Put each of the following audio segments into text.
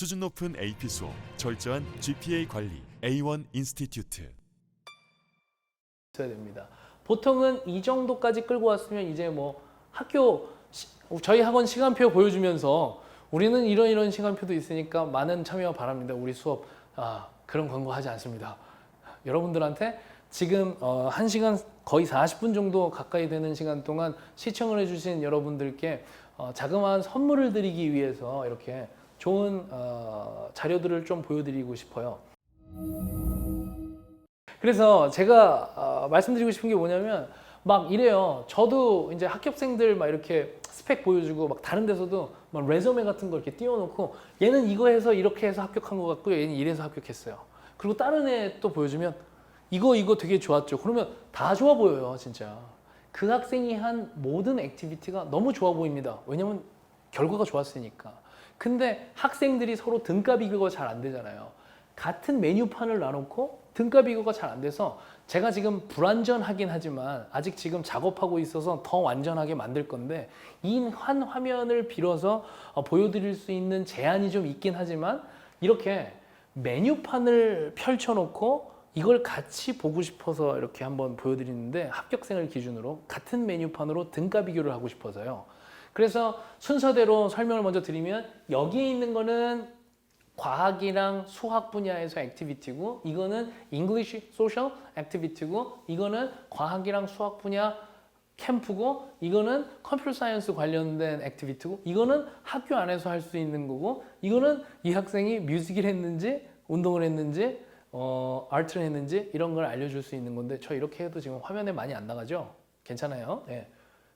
수준 높은 AP 수업, 철저한 GPA 관리, A1 인스티튜트. 됩니다. 보통은 이 정도까지 끌고 왔으면 이제 뭐 학교 시- 저희 학원 시간표 보여주면서 우리는 이런 이런 시간표도 있으니까 많은 참여 바랍니다. 우리 수업 아, 그런 광고 하지 않습니다. 여러분들한테 지금 어, 1시간 거의 40분 정도 가까이 되는 시간 동안 시청을 해주신 여러분들께 어, 자그마한 선물을 드리기 위해서 이렇게 좋은 어, 자료들을 좀 보여드리고 싶어요. 그래서 제가 어, 말씀드리고 싶은 게 뭐냐면 막 이래요. 저도 이제 합격생들 막 이렇게 스펙 보여주고 막 다른 데서도 막 레저메 같은 거 이렇게 띄워놓고 얘는 이거 해서 이렇게 해서 합격한 것 같고요. 얘는 이래서 합격했어요. 그리고 다른 애 또 보여주면 이거 이거 되게 좋았죠. 그러면 다 좋아 보여요, 진짜. 그 학생이 한 모든 액티비티가 너무 좋아 보입니다. 왜냐면 결과가 좋았으니까. 근데 학생들이 서로 등가 비교가 잘 안 되잖아요. 같은 메뉴판을 놔놓고 등가 비교가 잘 안 돼서 제가 지금 불완전하긴 하지만 아직 지금 작업하고 있어서 더 완전하게 만들 건데 이 한 화면을 빌어서 어, 보여드릴 수 있는 제한이 좀 있긴 하지만 이렇게 메뉴판을 펼쳐놓고 이걸 같이 보고 싶어서 이렇게 한번 보여드리는데 합격생을 기준으로 같은 메뉴판으로 등가 비교를 하고 싶어서요. 그래서 순서대로 설명을 먼저 드리면 여기에 있는 거는 과학이랑 수학 분야에서 액티비티고 이거는 English Social 액티비티고 이거는 과학이랑 수학 분야 캠프고 이거는 컴퓨터 사이언스 관련된 액티비티고 이거는 학교 안에서 할 수 있는 거고 이거는 이 학생이 뮤직을 했는지 운동을 했는지 어, 아트를 했는지 이런 걸 알려줄 수 있는 건데 저 이렇게 해도 지금 화면에 많이 안 나가죠? 괜찮아요? 예.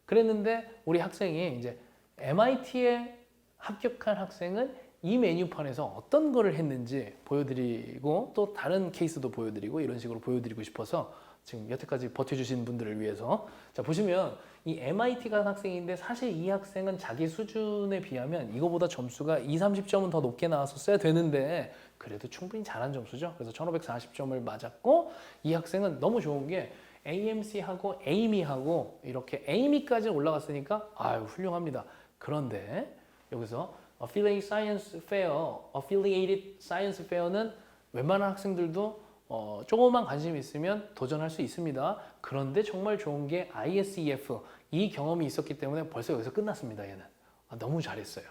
그랬는데 우리 학생이 이제 MIT에 합격한 학생은 이 메뉴판에서 어떤 거를 했는지 보여드리고 또 다른 케이스도 보여드리고 이런 식으로 보여드리고 싶어서 지금 여태까지 버텨주신 분들을 위해서 자 보시면 이 MIT 간 학생인데 사실 이 학생은 자기 수준에 비하면 이거보다 점수가 2, 30점은 더 높게 나왔었어야 되는데 그래도 충분히 잘한 점수죠. 그래서 1540점을 맞았고 이 학생은 너무 좋은 게 AMC하고 AME하고 이렇게 AME까지 올라갔으니까 아유 훌륭합니다. 그런데 여기서 Affiliated Science Fair, Affiliated Science Fair는 웬만한 학생들도 어, 조금만 관심 있으면 도전할 수 있습니다. 그런데 정말 좋은 게 ISEF 이 경험이 있었기 때문에 벌써 여기서 끝났습니다. 얘는 아, 너무 잘했어요.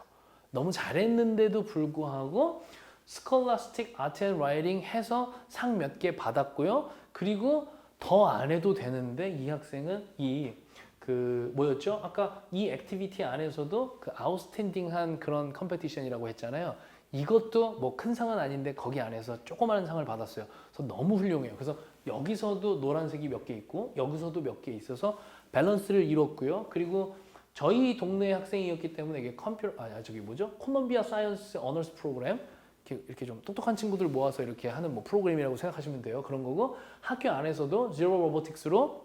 너무 잘했는데도 불구하고 스콜라스틱 아트 앤 라이팅 해서 상 몇 개 받았고요. 그리고 더 안 해도 되는데 이 학생은 이 그 뭐였죠? 아까 이 액티비티 안에서도 그 아웃스탠딩한 그런 컴페티션이라고 했잖아요. 이것도 뭐 큰 상은 아닌데 거기 안에서 조그마한 상을 받았어요. 그래서 너무 훌륭해요. 그래서 여기서도 노란색이 몇 개 있고 여기서도 몇 개 있어서 밸런스를 이뤘고요. 그리고 저희 동네 학생이었기 때문에 이게 컴퓨터 아 저기 뭐죠? 콜롬비아 사이언스 어너스 프로그램 이렇게, 좀 똑똑한 친구들 모아서 이렇게 하는 뭐 프로그램이라고 생각하시면 돼요. 그런 거고 학교 안에서도 제로 로보틱스로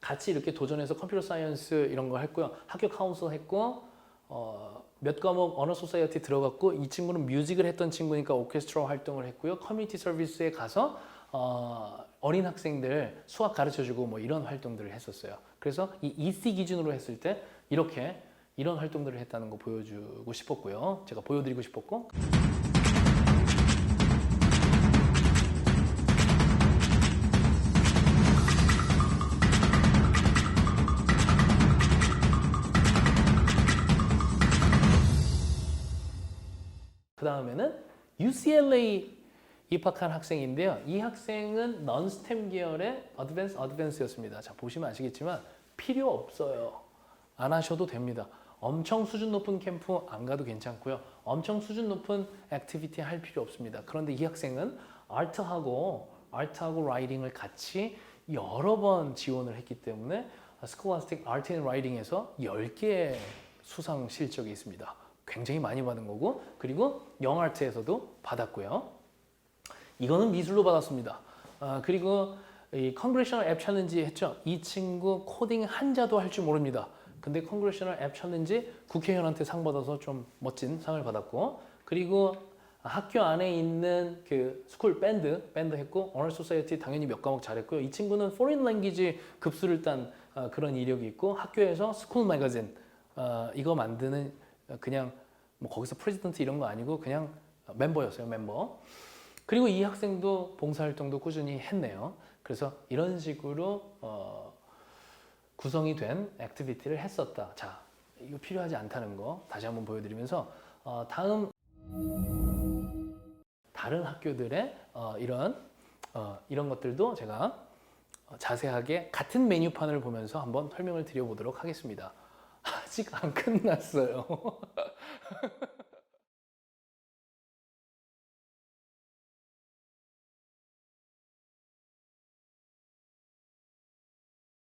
같이 이렇게 도전해서 컴퓨터 사이언스 이런 거 했고요. 학교 카운슬 했고 어, 몇 과목 언어 소사이어티 들어갔고 이 친구는 뮤직을 했던 친구니까 오케스트라 활동을 했고요. 커뮤니티 서비스에 가서 어, 어린 학생들 수학 가르쳐주고 뭐 이런 활동들을 했었어요. 그래서 이 EC 기준으로 했을 때 이렇게 이런 활동들을 했다는 거 보여주고 싶었고요. 제가 보여드리고 싶었고 다음에는 UCLA 입학한 학생인데요. 이 학생은 non-STEM 계열의 어드밴스 어드밴스였습니다. 자 보시면 아시겠지만 필요 없어요. 안 하셔도 됩니다. 엄청 수준 높은 캠프 안 가도 괜찮고요. 엄청 수준 높은 액티비티 할 필요 없습니다. 그런데 이 학생은 아트하고 아트하고 라이팅을 같이 여러 번 지원을 했기 때문에 스콜라스틱 아트 앤 라이팅에서 10개의 수상 실적이 있습니다. 굉장히 많이 받은 거고 그리고 영아트에서도 받았고요. 이거는 미술로 받았습니다. 아, 그리고 이 컨그레셔널 앱 챌린지 했죠. 이 친구 코딩 한자도 할 줄 모릅니다. 근데 컨그레셔널 앱 챌린지 국회의원한테 상 받아서 좀 멋진 상을 받았고 그리고 학교 안에 있는 그 스쿨 밴드 밴드 했고 어널 소사이어티 당연히 몇 과목 잘했고요. 이 친구는 포린 랭귀지 급수를 딴 어, 그런 이력이 있고 학교에서 스쿨 매거진 어, 이거 만드는 그냥 뭐 거기서 프레지던트 이런 거 아니고 그냥 멤버였어요, 멤버. 그리고 이 학생도 봉사활동도 꾸준히 했네요. 그래서 이런 식으로 어, 구성이 된 액티비티를 했었다. 자, 이거 필요하지 않다는 거 다시 한번 보여드리면서 어, 다음 다른 학교들의 어, 이런 어, 이런 것들도 제가 어, 자세하게 같은 메뉴판을 보면서 한번 설명을 드려보도록 하겠습니다. 아직 안 끝났어요.